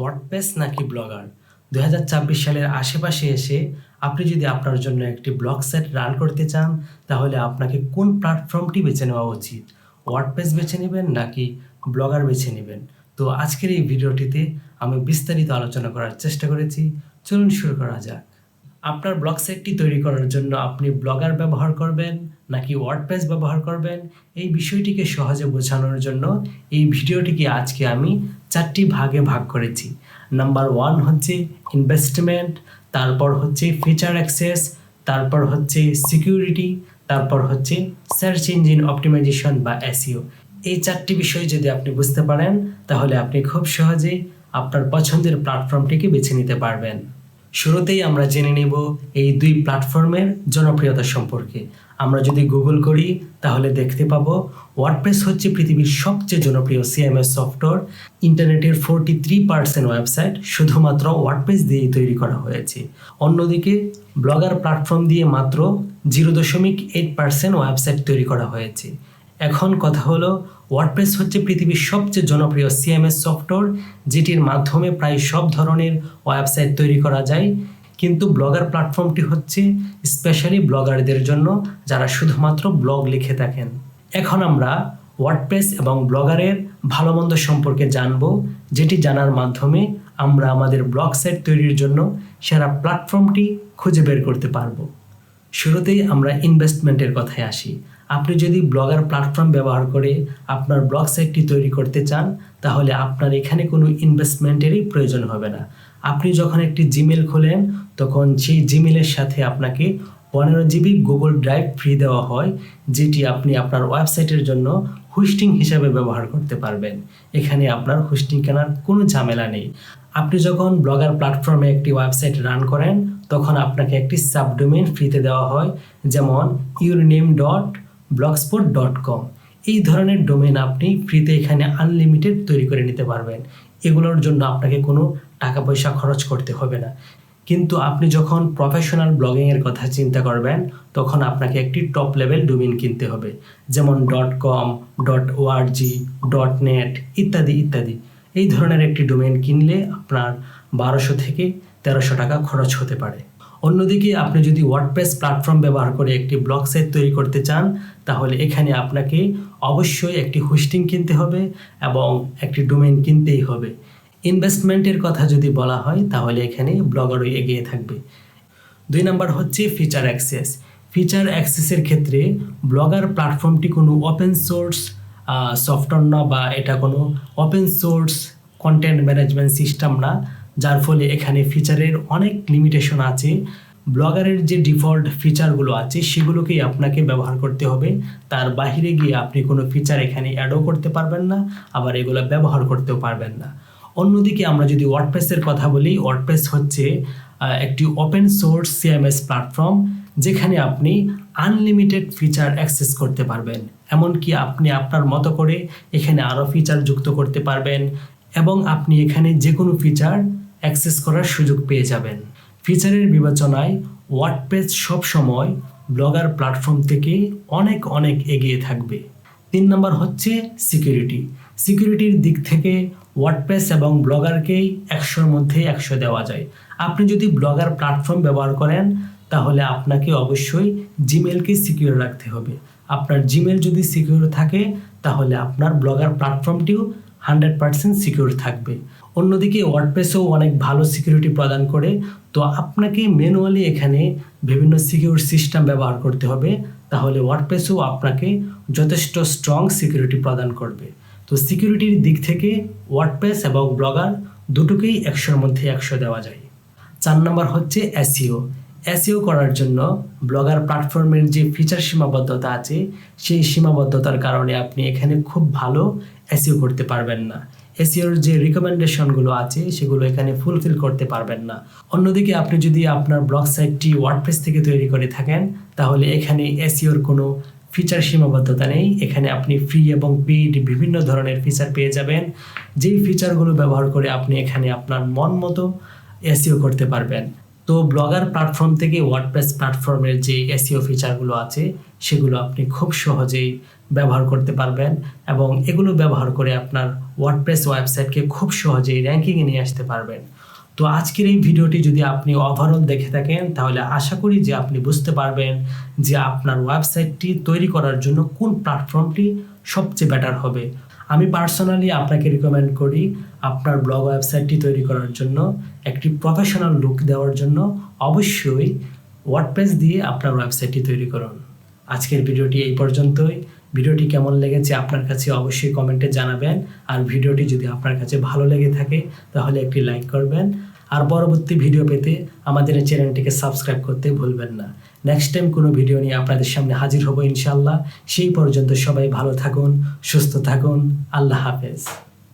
WordPress নাকি blogger? দু সালের আশেপাশে এসে আপনি যদি আপনার জন্য একটি ব্লগ সাইট রান করতে চান, তাহলে আপনাকে কোন প্ল্যাটফর্মটি বেছে নেওয়া উচিত? ওয়ার্ডপ্রেস বেছে নেবেন নাকি ব্লগার বেছে নেবেন? তো আজকের এই ভিডিওটিতে আমি বিস্তারিত আলোচনা করার চেষ্টা করেছি। চলুন শুরু করা যাক। আপনার ব্লগ সাইটটি তৈরি করার জন্য আপনি ব্লগার ব্যবহার করবেন। নাকি ওয়ার্ডপ্রেস ব্যবহার করবেন? এই বিষয়টিকে সহজে বোঝানোর জন্য এই ভিডিওটিকে আজকে আমি চারটি ভাগে ভাগ করেছি। নাম্বার ওয়ান হচ্ছে ইনভেস্টমেন্ট তারপর হচ্ছে ফিচার অ্যাক্সেস তারপর হচ্ছে সিকিউরিটি তারপর হচ্ছে সার্চ ইঞ্জিন অপটিমাইজেশন বা এসইও এই চারটি বিষয় যদি আপনি বুঝতে পারেন, তাহলে আপনি খুব সহজেই আপনার পছন্দের প্ল্যাটফর্মটিকে বেছে নিতে পারবেন। শুরুতেই আমরা জেনে নেব এই দুই প্ল্যাটফর্মের জনপ্রিয়তা সম্পর্কে। আমরা যদি গুগল করি, তাহলে দেখতে পাবো ওয়ার্ডপ্রেস হচ্ছে পৃথিবীর সবচেয়ে জনপ্রিয় সিএমএস সফটওয়্যার ইন্টারনেটের ফোরটি থ্রি পার্সেন্ট ওয়েবসাইট শুধুমাত্র ওয়ার্ডপ্রেস দিয়েই তৈরি করা হয়েছে। অন্যদিকে, ব্লগার প্ল্যাটফর্ম দিয়ে মাত্র জিরো দশমিক এইট পার্সেন্ট ওয়েবসাইট তৈরি করা হয়েছে। এখন কথা হলো ওয়ার্ডপ্রেস হচ্ছে পৃথিবীর সবচেয়ে জনপ্রিয় সিএমএস সফটওয়্যার যেটির মাধ্যমে প্রায় সব ধরনের ওয়েবসাইট তৈরি করা যায়। কিন্তু ব্লগার প্ল্যাটফর্মটি হচ্ছে স্পেশালি ব্লগারদের জন্য, যারা শুধুমাত্র ব্লগ লিখে থাকেন। এখন আমরা ওয়ার্ডপ্রেস এবং ব্লগারের ভালো মন্দ সম্পর্কে জানব, যেটি জানার মাধ্যমে আমরা আমাদের ব্লগ সাইট তৈরির জন্য সেরা প্ল্যাটফর্মটি খুঁজে বের করতে পারব। শুরুতেই আমরা ইনভেস্টমেন্টের কথায় আসি। আপনি যদি ব্লগার প্ল্যাটফর্ম ব্যবহার করে আপনার ব্লগ সাইটটি তৈরি করতে চান, তাহলে আপনার এখানে কোনো ইনভেস্টমেন্টেরই প্রয়োজন হবে না। আপনি যখন একটি জিমেল খোলেন, তখন সেই জিমেলের সাথে আপনাকে পনেরো জিবি গুগল ড্রাইভ ফ্রি দেওয়া হয়, যেটি আপনি আপনার ওয়েবসাইটের জন্য হোস্টিং হিসাবে ব্যবহার করতে পারবেন। এখানে আপনার হোস্টিং কেনার কোনো ঝামেলা নেই। আপনি যখন ব্লগার প্ল্যাটফর্মে একটি ওয়েবসাইট রান করেন তখন আপনাকে একটি সাবডোমেন ফ্রিতে দেওয়া হয়, যেমন your name dot blogspot dot com এই ধরনের ডোমেন আপনি ফ্রিতে এখানে আনলিমিটেড তৈরি করে নিতে পারবেন। এগুলোর জন্য আপনাকে কোনো টাকা পয়সা খরচ করতে হবে না। কিন্তু আপনি যখন প্রফেশনাল ব্লগিংয়ের কথা চিন্তা করবেন, তখন আপনাকে একটি টপ লেভেল ডোমেন কিনতে হবে, যেমন dot com dot org dot net ইত্যাদি ইত্যাদি। এই ধরনের একটি ডোমেন কিনলে আপনার বারোশো থেকে তেরোশো টাকা খরচ হতে পারে। অন্যদিকে আপনি যদি ওয়ার্ডপ্রেস প্ল্যাটফর্ম ব্যবহার করে একটি ব্লগ সাইট তৈরি করতে চান, তাহলে এখানে আপনাকে অবশ্যই একটি হোস্টিং কিনতে হবে এবং একটি ডোমেন কিনতেই হবে। ইনভেস্টমেন্টের কথা যদি বলা হয়, তাহলে এখানে ব্লগারই এগিয়ে থাকবে। দুই নাম্বার হচ্ছে ফিচার অ্যাক্সেস ফিচার অ্যাক্সেসের ক্ষেত্রে ব্লগার প্ল্যাটফর্মটি কোনো ওপেন সোর্স সফটওয়্যার না বা এটা কোনো open source content management system না। যার ফলে এখানে ফিচারের অনেক লিমিটেশন আছে। ব্লগারের যে ডিফল্ট ফিচারগুলো আছে, সেগুলোকেই আপনাকে ব্যবহার করতে হবে। তার বাইরে গিয়ে আপনি কোনো ফিচার এখানে অ্যাডও করতে পারবেন না, আবার এগুলো ব্যবহার করতেও পারবেন না। অন্যদিকে আমরা যদি ওয়ার্ডপ্রেসের কথা বলি ওয়ার্ডপ্রেস হচ্ছে একটি ওপেন সোর্স সিএমএস প্ল্যাটফর্ম যেখানে আপনি আনলিমিটেড ফিচার অ্যাক্সেস করতে পারবেন। এমনকি আপনি আপনার মতো করে এখানে আরও ফিচার যুক্ত করতে পারবেন, এবং আপনি এখানে যে কোনো ফিচার অ্যাক্সেস করার সুযোগ পেয়ে যাবেন। ফিচারের বিবেচনায় ওয়ার্ডপ্রেস সবসময় ব্লগার প্ল্যাটফর্ম থেকে অনেক অনেক এগিয়ে থাকবে। তিন নম্বর হচ্ছে সিকিউরিটি। সিকিউরিটির দিক থেকে ওয়ার্ডপ্রেস এবং ব্লগারকেই একশোর মধ্যে একশো দেওয়া যায়। আপনি যদি ব্লগার প্ল্যাটফর্ম ব্যবহার করেন, তাহলে আপনাকে অবশ্যই জিমেলকে সিকিউর রাখতে হবে। আপনার জিমেল যদি সিকিউর থাকে, তাহলে আপনার ব্লগার প্ল্যাটফর্মটিও হান্ড্রেড পার্সেন্ট সিকিউর থাকবে। অন্যদিকে ওয়ার্ডপ্রেসও অনেক ভালো সিকিউরিটি প্রদান করে। তো আপনাকে ম্যানুয়ালি এখানে বিভিন্ন সিকিউর সিস্টেম ব্যবহার করতে হবে। তাহলে ওয়ার্ডপ্রেসও আপনাকে যথেষ্ট স্ট্রং সিকিউরিটি প্রদান করবে। তো সিকিউরিটির দিক থেকে ওয়ার্ডপ্রেস এবং ব্লগার দুটোকেই একশোর মধ্যে একশো দেওয়া যায়। চার নম্বর হচ্ছে এসইও। এসইও করার জন্য ব্লগার প্ল্যাটফর্মের যে ফিচার সীমাবদ্ধতা আছে, সেই সীমাবদ্ধতার কারণে আপনি এখানে খুব ভালো এসইও করতে পারবেন না। এসিওর যে রিকমেন্ডেশনগুলো আছে, সেগুলো এখানে ফুলফিল করতে পারবেন না। অন্যদিকে আপনি যদি আপনার ব্লগ সাইটটি ওয়ার্ডপ্রেস থেকে তৈরি করে থাকেন, তাহলে এখানে এসিওর কোনো ফিচার সীমাবদ্ধতা নেই। এখানে আপনি ফ্রি এবং পেইড বিভিন্ন ধরনের ফিচার পেয়ে যাবেন। যেই ফিচারগুলো ব্যবহার করে আপনি এখানে আপনার মন মতো এসইও করতে পারবেন। তো ব্লগার প্ল্যাটফর্ম থেকে ওয়ার্ডপ্রেস প্ল্যাটফর্মের যে এসিও ফিচারগুলো আছে, সেগুলো আপনি খুব সহজেই ব্যবহার করতে পারবেন এবং এগুলো ব্যবহার করে আপনার ওয়ার্ডপ্রেস ওয়েবসাইটকে খুব সহজেই র্যাঙ্কিংয়ে নিয়ে আসতে পারবেন। তো আজকের এই ভিডিওটি যদি আপনি ওভারঅল দেখে থাকেন, তাহলে আশা করি যে আপনি বুঝতে পারবেন যে আপনার ওয়েবসাইটটি তৈরি করার জন্য কোন প্ল্যাটফর্মটি সবচেয়ে বেটার হবে। আমি পার্সোনালি আপনাকে রিকমেন্ড করি আপনার ব্লগ ওয়েবসাইটটি তৈরি করার জন্য, একটি প্রফেশনাল লুক দেওয়ার জন্য। অবশ্যই ওয়ার্ডপ্রেস দিয়ে আপনার ওয়েবসাইটটি তৈরি করুন। আজকের ভিডিওটি এই পর্যন্তই। ভিডিওটি কেমন লেগেছে আপনার কাছে অবশ্যই কমেন্টে জানাবেন। আর ভিডিওটি যদি আপনার কাছে ভালো লেগে থাকে, তাহলে একটি লাইক করবেন। আর পরবর্তী ভিডিও পেতে আমাদের এই চ্যানেলটিকে সাবস্ক্রাইব করতে ভুলবেন না। নেক্সট টাইম কোনো ভিডিও নিয়ে আপনাদের সামনে হাজির হব ইনশাল্লাহ সেই পর্যন্ত সবাই ভালো থাকুন, সুস্থ থাকুন। আল্লাহ হাফেজ।